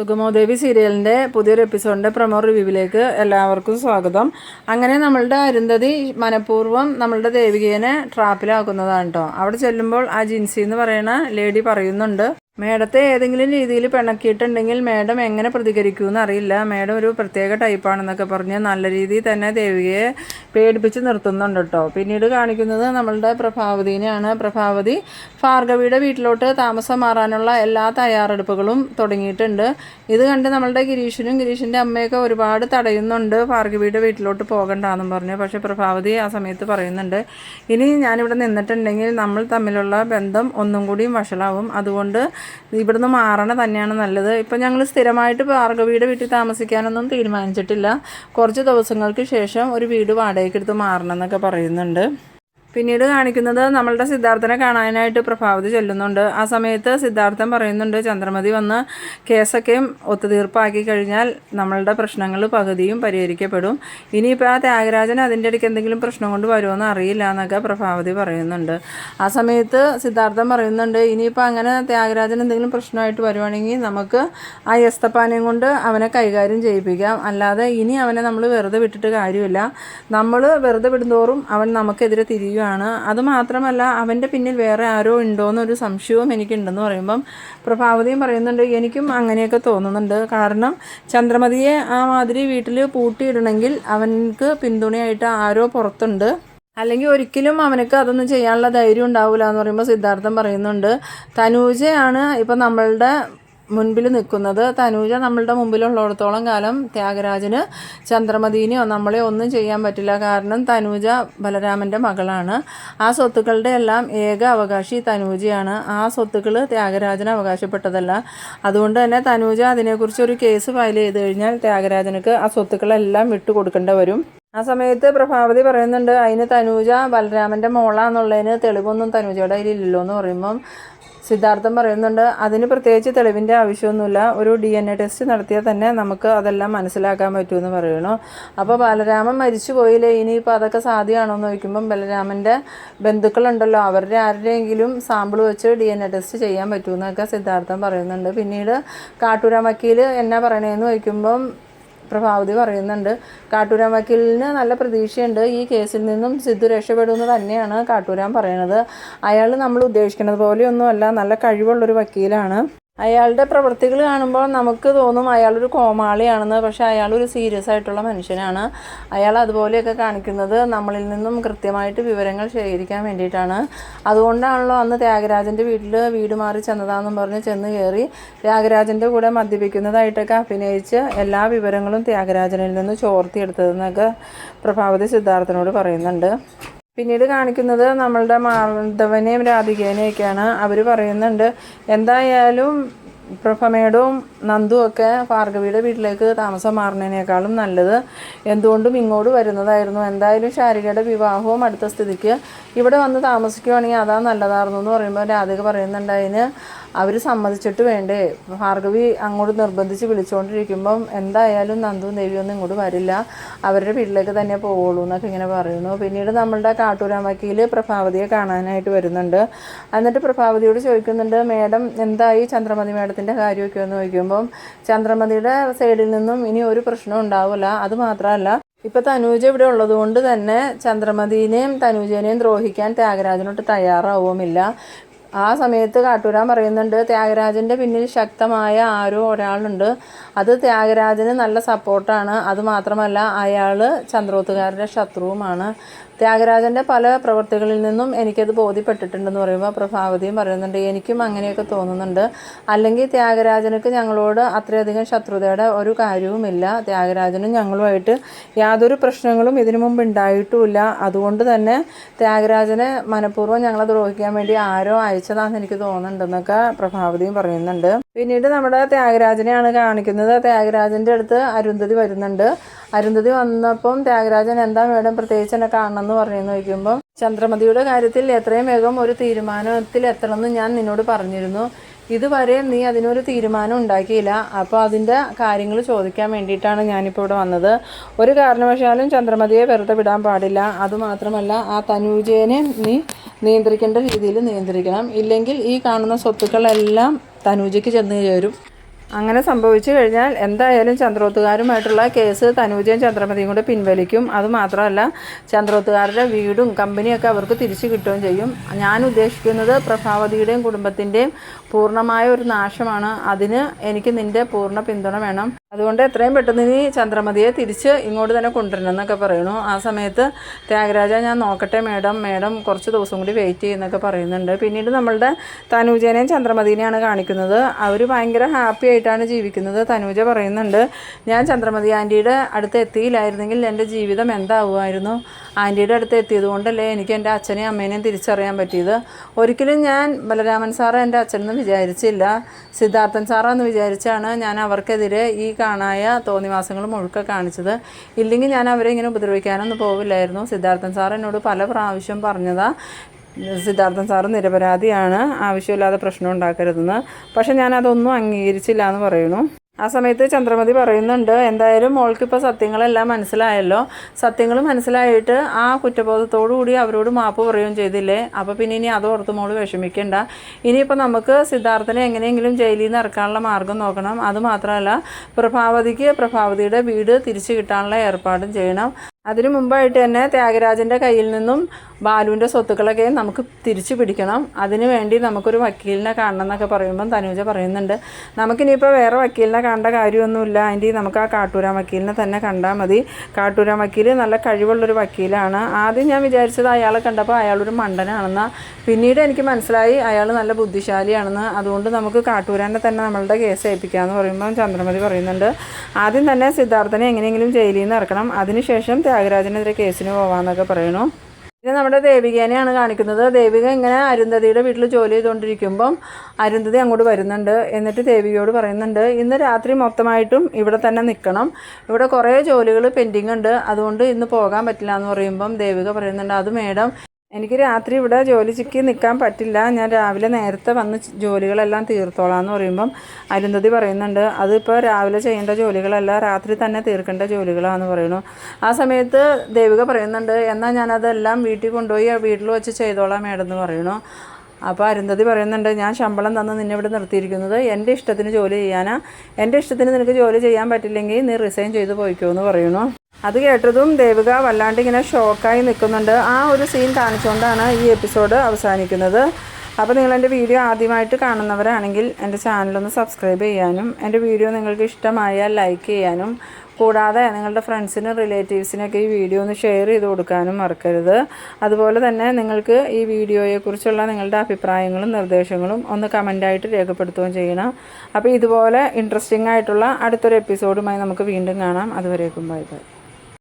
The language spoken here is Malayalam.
സുഗമോദേവി സീരിയലിന്റെ പുതിയൊരു എപ്പിസോഡിന്റെ പ്രമോ റിവ്യൂവിലേക്ക് എല്ലാവർക്കും സ്വാഗതം. അങ്ങനെ നമ്മളുടെ അരുന്ധതി മനഃപൂർവം നമ്മളുടെ ദേവികേനെ ട്രാപ്പിലാക്കുന്നതാണ് കേട്ടോ അവിടെ ചെല്ലുമ്പോൾ ആ ജിൻസി എന്ന് പറയുന്ന ലേഡി പറയുന്നുണ്ട്. മേഡത്തെ ഏതെങ്കിലും രീതിയിൽ പിണക്കിയിട്ടുണ്ടെങ്കിൽ മേഡം എങ്ങനെ പ്രതികരിക്കുമെന്ന് അറിയില്ല മേഡം ഒരു പ്രത്യേക ടൈപ്പാണെന്നൊക്കെ പറഞ്ഞ് നല്ല രീതിയിൽ തന്നെ ദേവികയെ പേടിപ്പിച്ച് നിർത്തുന്നുണ്ട് കേട്ടോ. പിന്നീട് കാണിക്കുന്നത് നമ്മളുടെ പ്രഭാവതിനെയാണ്. പ്രഭാവതി ഭാർഗവിയുടെ വീട്ടിലോട്ട് താമസം മാറാനുള്ള എല്ലാ തയ്യാറെടുപ്പുകളും തുടങ്ങിയിട്ടുണ്ട്. ഇത് കണ്ട് നമ്മളുടെ ഗിരീഷിനും ഗിരീഷിന്റെ അമ്മയൊക്കെ ഒരുപാട് തടയുന്നുണ്ട്. ഭാർഗവിയുടെ വീട്ടിലോട്ട് പോകണ്ടെന്നും പറഞ്ഞു. പക്ഷേ പ്രഭാവതി ആ സമയത്ത് പറയുന്നുണ്ട് ഇനി ഞാനിവിടെ നിന്നിട്ടുണ്ടെങ്കിൽ നമ്മൾ തമ്മിലുള്ള ബന്ധം ഒന്നും കൂടിയും വഷളാവും. അതുകൊണ്ട് ഇവിടുന്ന് മാറണ തന്നെയാണ് നല്ലത്. ഇപ്പം ഞങ്ങൾ സ്ഥിരമായിട്ട് ഭാർഗവിയുടെ വീട്ടിൽ താമസിക്കാനൊന്നും തീരുമാനിച്ചിട്ടില്ല. കുറച്ച് ദിവസങ്ങൾക്ക് ശേഷം ഒരു വീട് വാടകയ്ക്ക് എടുത്ത് മാറണം എന്നൊക്കെ പറയുന്നുണ്ട്. പിന്നീട് കാണിക്കുന്നത് നമ്മളുടെ സിദ്ധാർത്ഥനെ കാണാനായിട്ട് പ്രഭാവതി ചെല്ലുന്നുണ്ട്. ആ സമയത്ത് സിദ്ധാർത്ഥം പറയുന്നുണ്ട് ചന്ദ്രമതി വന്ന് കേസൊക്കെയും ഒത്തുതീർപ്പാക്കി കഴിഞ്ഞാൽ നമ്മളുടെ പ്രശ്നങ്ങൾ പകുതിയും പരിഹരിക്കപ്പെടും. ഇനിയിപ്പോൾ ആ ത്യാഗരാജൻ അതിന്റെ ഇടയ്ക്ക് എന്തെങ്കിലും പ്രശ്നം കൊണ്ട് വരുമോയെന്ന് അറിയില്ല എന്നൊക്കെ പ്രഭാവതി പറയുന്നുണ്ട്. ആ സമയത്ത് സിദ്ധാർത്ഥം പറയുന്നുണ്ട് ഇനിയിപ്പോൾ അങ്ങനെ ത്യാഗരാജൻ എന്തെങ്കിലും പ്രശ്നമായിട്ട് വരുവാണെങ്കിൽ നമുക്ക് ആ യസ്തപ്പാനെയും കൊണ്ട് അവനെ കൈകാര്യം ചെയ്യിപ്പിക്കാം. അല്ലാതെ ഇനി അവനെ നമ്മൾ വെറുതെ വിട്ടിട്ട് കാര്യമില്ല. നമ്മൾ വെറുതെ വിടുന്തോറും അവൻ നമുക്കെതിരെ തിരിയുകയാണ് അതുമാത്രമല്ല അവന്റെ പിന്നിൽ വേറെ ആരോ ഉണ്ടോ എന്നൊരു സംശയവും എനിക്കുണ്ടെന്ന് പറയുമ്പം പ്രഭാവതിയും പറയുന്നുണ്ട് എനിക്കും അങ്ങനെയൊക്കെ തോന്നുന്നുണ്ട്. കാരണം ചന്ദ്രമതിയെ ആ മാതിരി വീട്ടിൽ പൂട്ടിയിടണമെങ്കിൽ അവൻക്ക് പിന്തുണയായിട്ട് ആരോ പുറത്തുണ്ട്. അല്ലെങ്കിൽ ഒരിക്കലും അവനക്ക് അതൊന്നും ചെയ്യാനുള്ള ധൈര്യം ഉണ്ടാവില്ല എന്ന് പറയുമ്പോൾ സിദ്ധാർത്ഥം പറയുന്നുണ്ട്. തനൂജയാണ് ഇപ്പം നമ്മളുടെ മുൻപിൽ നിൽക്കുന്നത് തനൂജ നമ്മളുടെ മുമ്പിലുള്ളിടത്തോളം കാലം ത്യാഗരാജന് ചന്ദ്രമതിനെയോ നമ്മളെ ഒന്നും ചെയ്യാൻ പറ്റില്ല. കാരണം തനൂജ ബലരാമന്റെ മകളാണ്. ആ സ്വത്തുക്കളുടെ എല്ലാം ഏക അവകാശി തനൂജയാണ്. ആ സ്വത്തുക്കൾ ത്യാഗരാജന് അവകാശപ്പെട്ടതല്ല. അതുകൊണ്ട് തന്നെ തനൂജ അതിനെക്കുറിച്ച് ഒരു കേസ് ഫയൽ ചെയ്ത് കഴിഞ്ഞാൽ ത്യാഗരാജനക്ക് ആ സ്വത്തുക്കളെല്ലാം വിട്ടു കൊടുക്കേണ്ടി വരും. ആ സമയത്ത് പ്രഭാവതി പറയുന്നുണ്ട് അതിന് തനൂജ ബലരാമന്റെ മോളാന്നുള്ളതിന് തെളിവൊന്നും തനൂജയുടെ കയ്യിലില്ലല്ലോ എന്ന് പറയുമ്പം സിദ്ധാർത്ഥൻ പറയുന്നുണ്ട് അതിന് പ്രത്യേകിച്ച് തെളിവിന്റെ ആവശ്യമൊന്നുമില്ല. ഒരു ഡി എൻ എ ടെസ്റ്റ് നടത്തിയാൽ തന്നെ നമുക്ക് അതെല്ലാം മനസ്സിലാക്കാൻ പറ്റുമെന്ന് പറയണു അപ്പോൾ ബാലരാമൻ മരിച്ചു പോയില്ലേ? ഇനിയിപ്പോൾ അതൊക്കെ സാധ്യമാണോ എന്ന് ചോദിക്കുമ്പം ബലരാമന്റെ ബന്ധുക്കളുണ്ടല്ലോ. അവരുടെ ആരുടെയെങ്കിലും സാമ്പിൾ വെച്ച് ഡി എൻ എ ടെസ്റ്റ് ചെയ്യാൻ പറ്റുമെന്നൊക്കെ സിദ്ധാർത്ഥം പറയുന്നുണ്ട്. പിന്നീട് കാട്ടൂരാമക്കിയിൽ എന്നാ പറയണേന്ന് ചോദിക്കുമ്പം പ്രഭാവതി പറയുന്നുണ്ട്. കാട്ടൂരാൻ വക്കീലിന് നല്ല പ്രതീക്ഷയുണ്ട്. ഈ കേസിൽ നിന്നും സിദ്ധു രക്ഷപ്പെടുമെന്ന് തന്നെയാണ് കാട്ടൂരാൻ പറയണത് അയാൾ നമ്മൾ ഉദ്ദേശിക്കുന്നത് പോലെയൊന്നുമല്ല. നല്ല കഴിവുള്ളൊരു വക്കീലാണ്. അയാളുടെ പ്രവൃത്തികൾ കാണുമ്പോൾ നമുക്ക് തോന്നും അയാളൊരു കോമാളിയാണെന്ന് പക്ഷേ അയാൾ ഒരു സീരിയസ് ആയിട്ടുള്ള മനുഷ്യനാണ്. അയാൾ അതുപോലെയൊക്കെ കാണിക്കുന്നത് നമ്മളിൽ നിന്നും കൃത്യമായിട്ട് വിവരങ്ങൾ ശേഖരിക്കാൻ വേണ്ടിയിട്ടാണ്. അതുകൊണ്ടാണല്ലോ അന്ന് ത്യാഗരാജന്റെ വീട്ടിൽ വീട് മാറി ചെന്നതാണെന്നും പറഞ്ഞ് ചെന്ന് കയറി ത്യാഗരാജന്റെ കൂടെ മദ്യപിക്കുന്നതായിട്ടൊക്കെ അഭിനയിച്ച് എല്ലാ വിവരങ്ങളും ത്യാഗരാജനിൽ നിന്ന് ചോർത്തിയെടുത്തതെന്നൊക്കെ പ്രഭാവതി സിദ്ധാർത്ഥനോട് പറയുന്നുണ്ട്. പിന്നീട് കാണിക്കുന്നത് നമ്മളുടെ മാധവനെയും രാധികേനെയൊക്കെയാണ്. അവർ പറയുന്നുണ്ട് എന്തായാലും പ്രഭമേടവും നന്ദും ഒക്കെ ഭാർഗവിയുടെ വീട്ടിലേക്ക് താമസം മാറുന്നതിനേക്കാളും നല്ലത്. എന്തുകൊണ്ടും ഇങ്ങോട്ട് വരുന്നതായിരുന്നു. എന്തായാലും ശാരികയുടെ വിവാഹവും അടുത്ത സ്ഥിതിക്ക് ഇവിടെ വന്ന് താമസിക്കുവാണെങ്കിൽ അതാ നല്ലതായിരുന്നു എന്ന് പറയുമ്പോൾ രാധിക പറയുന്നുണ്ട് അതിന് അവർ സമ്മതിച്ചിട്ട് വേണ്ടേ? ഭാർഗവി അങ്ങോട്ട് നിർബന്ധിച്ച് വിളിച്ചുകൊണ്ടിരിക്കുമ്പം എന്തായാലും നന്ദുവും ദേവിയൊന്നും ഇങ്ങോട്ട് വരില്ല. അവരുടെ വീട്ടിലേക്ക് തന്നെ പോവുള്ളൂ എന്നൊക്കെ ഇങ്ങനെ പറയുന്നു. പിന്നീട് നമ്മളുടെ കാട്ടൂരാമക്കിയിൽ പ്രഭാവതിയെ കാണാനായിട്ട് വരുന്നുണ്ട്. എന്നിട്ട് പ്രഭാവതിയോട് ചോദിക്കുന്നുണ്ട് മേഡം എന്തായി ചന്ദ്രമതി മേഡത്തിന്റെ കാര്യമൊക്കെ? എന്ന് ചോദിക്കുമ്പം ചന്ദ്രമതിയുടെ സൈഡിൽ നിന്നും ഇനി ഒരു പ്രശ്നം ഉണ്ടാവില്ല അത് മാത്രമല്ല ഇപ്പം തനൂജ ഇവിടെ ഉള്ളത് കൊണ്ട് തന്നെ ചന്ദ്രമതിനെയും തനൂജനെയും ദ്രോഹിക്കാൻ ത്യാഗരാജനോട്ട് തയ്യാറാവുമില്ല ആ സമയത്ത് കാട്ടൂരാൻ പറയുന്നുണ്ട് ത്യാഗരാജന്റെ പിന്നിൽ ശക്തമായ ആരോ ഒരാളുണ്ട്. അത് ത്യാഗരാജന് നല്ല സപ്പോർട്ടാണ് അതുമാത്രമല്ല അയാൾ ചന്ദ്രോത്തുകാരുടെ ശത്രുവുമാണ്. ത്യാഗരാജന്റെ പല പ്രവൃത്തികളിൽ നിന്നും എനിക്കത് ബോധ്യപ്പെട്ടിട്ടുണ്ടെന്ന് പറയുമ്പോൾ പ്രഭാവതിയും പറയുന്നുണ്ട് എനിക്കും അങ്ങനെയൊക്കെ തോന്നുന്നുണ്ട്. അല്ലെങ്കിൽ ത്യാഗരാജനക്ക് ഞങ്ങളോട് അത്രയധികം ശത്രുതയുടെ ഒരു കാര്യവുമില്ല. ത്യാഗരാജനും ഞങ്ങളുമായിട്ട് യാതൊരു പ്രശ്നങ്ങളും ഇതിനു മുമ്പ് ഉണ്ടായിട്ടുമില്ല. അതുകൊണ്ട് തന്നെ ത്യാഗരാജനെ മനഃപൂർവം ഞങ്ങളെ ദ്രോഹിക്കാൻ വേണ്ടി ആരോ അയച്ചതാണെന്ന് എനിക്ക് തോന്നുന്നുണ്ടെന്നൊക്കെ പ്രഭാവതിയും പറയുന്നുണ്ട്. പിന്നീട് നമ്മുടെ ത്യാഗരാജനെയാണ് കാണിക്കുന്നത്. ത്യാഗരാജന്റെ അടുത്ത് അരുന്ധതി വരുന്നുണ്ട്. അരുന്ധതി വന്നപ്പം ത്യാഗരാജൻ എന്താ വേണം പ്രത്യേകിച്ച് എന്നെ കാണണമെന്ന് പറഞ്ഞെന്ന് നോക്കുമ്പോൾ ചന്ദ്രമതിയുടെ കാര്യത്തിൽ എത്രയും വേഗം ഒരു തീരുമാനത്തിൽ എത്തണമെന്ന് ഞാൻ നിന്നോട് പറഞ്ഞിരുന്നു. ഇതുവരെ നീ അതിനൊരു തീരുമാനം ഉണ്ടാക്കിയില്ല. അപ്പോൾ അതിന്റെ കാര്യങ്ങൾ ചോദിക്കാൻ വേണ്ടിയിട്ടാണ് ഞാനിപ്പോൾ ഇവിടെ വന്നത്. ഒരു കാരണവശാലും ചന്ദ്രമതിയെ വെറുതെ വിടാൻ പാടില്ല. അതുമാത്രമല്ല ആ തനൂജേനെ നീ നിയന്ത്രിക്കേണ്ട രീതിയിൽ നിയന്ത്രിക്കണം. ഇല്ലെങ്കിൽ ഈ കാണുന്ന സ്വത്തുക്കളെല്ലാം തനൂജയ്ക്ക് ചെന്ന് ചേരും. അങ്ങനെ സംഭവിച്ചു കഴിഞ്ഞാൽ എന്തായാലും ചന്ദ്രോത്തുകാരുമായിട്ടുള്ള കേസ് തനൂജയും ചന്ദ്രമതിയും കൂടെ പിൻവലിക്കും. അതുമാത്രമല്ല ചന്ദ്രോത്തുകാരുടെ വീടും കമ്പനിയൊക്കെ അവർക്ക് തിരിച്ചു കിട്ടുകയും ചെയ്യും. ഞാൻ ഉദ്ദേശിക്കുന്നത് പ്രഭാവതിയുടെയും കുടുംബത്തിന്റെയും പൂർണമായ ഒരു നാശമാണ്. അതിന് എനിക്ക് നിന്റെ പൂർണ പിന്തുണ വേണം. അതുകൊണ്ട് എത്രയും പെട്ടെന്ന് നീ ചന്ദ്രമതിയെ തിരിച്ച് ഇങ്ങോട്ട് തന്നെ കൊണ്ടുവരണം എന്നൊക്കെ പറയുന്നു. ആ സമയത്ത് ത്യാഗരാജ ഞാൻ നോക്കട്ടെ മേഡം മേഡം കുറച്ച് ദിവസം കൂടി വെയിറ്റ് ചെയ്യുന്നൊക്കെ പറയുന്നുണ്ട്. പിന്നീട് നമ്മളുടെ തനൂജേനെയും ചന്ദ്രമതിനെയാണ് കാണിക്കുന്നത്. അവർ ഭയങ്കര ഹാപ്പി ആയിട്ടാണ് ജീവിക്കുന്നത് തനൂജ പറയുന്നുണ്ട്. ഞാൻ ചന്ദ്രമതി ആന്റിയുടെ അടുത്ത് എത്തിയില്ലായിരുന്നെങ്കിൽ എന്റെ ജീവിതം എന്താവുമായിരുന്നു? ആന്റിയുടെ അടുത്ത് എത്തിയത് കൊണ്ടല്ലേ എനിക്ക് എന്റെ അച്ഛനെയും അമ്മേനെയും തിരിച്ചറിയാൻ പറ്റിയത്? ഒരിക്കലും ഞാൻ ബലരാമൻ സാറ് എന്റെ അച്ഛനെന്ന് വിചാരിച്ചില്ല. സിദ്ധാർത്ഥൻ സാറാന്ന് വിചാരിച്ചാണ് ഞാൻ അവർക്കെതിരെ ഈ കാണായ തോന്നിവാസങ്ങൾ മുഴുക്ക കാണിച്ചത്. ഇല്ലെങ്കിൽ ഞാൻ അവരെ ഇങ്ങനെ ഉപദ്രവിക്കാനൊന്നും പോവില്ലായിരുന്നു. സിദ്ധാർത്ഥൻ സാർ എന്നോട് പല പ്രാവശ്യം പറഞ്ഞതാ. സിദ്ധാർത്ഥൻ സാറ് നിരപരാധിയാണ്. ആവശ്യമില്ലാതെ പ്രശ്നം ഉണ്ടാക്കരുതെന്ന്. പക്ഷേ ഞാൻ അതൊന്നും അംഗീകരിച്ചില്ല എന്ന് പറയുന്നു. ആ സമയത്ത് ചന്ദ്രമതി പറയുന്നുണ്ട് എന്തായാലും മോൾക്കിപ്പോൾ സത്യങ്ങളെല്ലാം മനസ്സിലായല്ലോ. സത്യങ്ങൾ മനസ്സിലായിട്ട് ആ കുറ്റബോധത്തോടു കൂടി അവരോട് മാപ്പ് പറയുകയും ചെയ്തില്ലേ? അപ്പോൾ പിന്നെ ഇനി അത് ഓർത്ത് മോൾ വിഷമിക്കേണ്ട. ഇനിയിപ്പോൾ നമുക്ക് സിദ്ധാർത്ഥനെ എങ്ങനെയെങ്കിലും ജയിലിൽ നിന്ന് ഇറക്കാനുള്ള മാർഗം നോക്കണം. അതുമാത്രമല്ല പ്രഭാവതിക്ക് പ്രഭാവതിയുടെ വീട് തിരിച്ചു കിട്ടാനുള്ള ഏർപ്പാടും ചെയ്യണം. അതിനു മുമ്പായിട്ട് തന്നെ ത്യാഗരാജന്റെ കയ്യിൽ നിന്നും ബാലുവിന്റെ സ്വത്തുക്കളൊക്കെ നമുക്ക് തിരിച്ചു പിടിക്കണം. അതിനു വേണ്ടി നമുക്കൊരു വക്കീലിനെ കാണണം എന്നൊക്കെ പറയുമ്പം തനുജ പറയുന്നുണ്ട്. നമുക്കിനിയിപ്പോൾ വേറെ വക്കീലിനെ കാണേണ്ട കാര്യമൊന്നുമില്ല. അതിന്റെ നമുക്ക് ആ കാട്ടൂരാൻ വക്കീലിനെ തന്നെ കണ്ടാൽ മതി. കാട്ടൂരാൻ വക്കീൽ നല്ല കഴിവുള്ളൊരു വക്കീലാണ്. ആദ്യം ഞാൻ വിചാരിച്ചത് അയാളെ കണ്ടപ്പോൾ അയാളൊരു മണ്ടനാണെന്ന്. പിന്നീട് എനിക്ക് മനസ്സിലായി അയാൾ നല്ല ബുദ്ധിശാലിയാണെന്ന്. അതുകൊണ്ട് നമുക്ക് കാട്ടൂരാനെ തന്നെ നമ്മളുടെ കേസ് ഏൽപ്പിക്കാമെന്ന് പറയുമ്പം ചന്ദ്രമതി പറയുന്നുണ്ട്. ആദ്യം തന്നെ സിദ്ധാർത്ഥനെ എങ്ങനെയെങ്കിലും ജയിലിൽ നിന്ന് ഇറക്കണം. അതിനുശേഷം ത്യാഗരാജനെതിരെ കേസിന് പോവാന്നൊക്കെ പറയണു. പിന്നെ നമ്മുടെ ദേവികേനെയാണ് കാണിക്കുന്നത്. ദേവിക ഇങ്ങനെ അരുന്ധതിയുടെ വീട്ടിൽ ജോലി ചെയ്തുകൊണ്ടിരിക്കുമ്പം അരുന്ധതി അങ്ങോട്ട് വരുന്നുണ്ട് എന്നിട്ട് ദേവികയോട് പറയുന്നുണ്ട് ഇന്ന് രാത്രി മൊത്തമായിട്ടും ഇവിടെ തന്നെ നിൽക്കണം ഇവിടെ കുറേ ജോലികൾ പെൻഡിങ് ഉണ്ട്. അതുകൊണ്ട് ഇന്ന് പോകാൻ പറ്റില്ല എന്ന് പറയുമ്പം ദേവിക പറയുന്നുണ്ട് അത് മേഡം എനിക്ക് രാത്രി ഇവിടെ ജോലി ചിക്കി നിൽക്കാൻ പറ്റില്ല. ഞാൻ രാവിലെ നേരത്തെ വന്ന് ജോലികളെല്ലാം തീർത്തോളാം എന്ന് പറയുമ്പം അരുന്ധതി പറയുന്നുണ്ട് അതിപ്പോൾ രാവിലെ ചെയ്യേണ്ട ജോലികളല്ല രാത്രി തന്നെ തീർക്കേണ്ട ജോലികളാണെന്ന് പറയുന്നു. ആ സമയത്ത് ദേവിക പറയുന്നുണ്ട് എന്നാൽ ഞാനതെല്ലാം വീട്ടിൽ കൊണ്ടുപോയി വീട്ടിൽ വെച്ച് ചെയ്തോളാം മേഡം എന്ന് പറയുന്നു. അപ്പോൾ അരുന്ധതി പറയുന്നുണ്ട് ഞാൻ ശമ്പളം തന്ന് നിന്നെ ഇവിടെ നിർത്തിയിരിക്കുന്നത് എന്റെ ഇഷ്ടത്തിന് ജോലി ചെയ്യാനാ. എന്റെ ഇഷ്ടത്തിന് നിനക്ക് ജോലി ചെയ്യാൻ പറ്റില്ലെങ്കിൽ നീ റിസൈൻ ചെയ്ത് പോയിക്കോ എന്ന് പറയുന്നു. അത് കേട്ടതും ദേവിക വല്ലാണ്ട് ഇങ്ങനെ ഷോക്കായി നിൽക്കുന്നുണ്ട്. ആ ഒരു സീൻ കാണിച്ചുകൊണ്ടാണ് ഈ എപ്പിസോഡ് അവസാനിക്കുന്നത്. അപ്പോൾ നിങ്ങൾ എന്റെ വീഡിയോ ആദ്യമായിട്ട് കാണുന്നവരാണെങ്കിൽ എന്റെ ചാനലൊന്ന് സബ്സ്ക്രൈബ് ചെയ്യാനും എന്റെ വീഡിയോ നിങ്ങൾക്ക് ഇഷ്ടമായാൽ ലൈക്ക് ചെയ്യാനും കൂടാതെ നിങ്ങളുടെ ഫ്രണ്ട്സിനും റിലേറ്റീവ്സിനൊക്കെ ഈ വീഡിയോ ഒന്ന് ഷെയർ ചെയ്ത് കൊടുക്കാനും മറക്കരുത്. അതുപോലെ തന്നെ നിങ്ങൾക്ക് ഈ വീഡിയോയെക്കുറിച്ചുള്ള നിങ്ങളുടെ അഭിപ്രായങ്ങളും നിർദ്ദേശങ്ങളും ഒന്ന് കമന്റായിട്ട് രേഖപ്പെടുത്തുകയും ചെയ്യണം. അപ്പോൾ ഇതുപോലെ ഇൻട്രസ്റ്റിംഗ് ആയിട്ടുള്ള അടുത്തൊരു എപ്പിസോഡുമായി നമുക്ക് വീണ്ടും കാണാം. അതുവരേക്കും ബൈ ബൈ.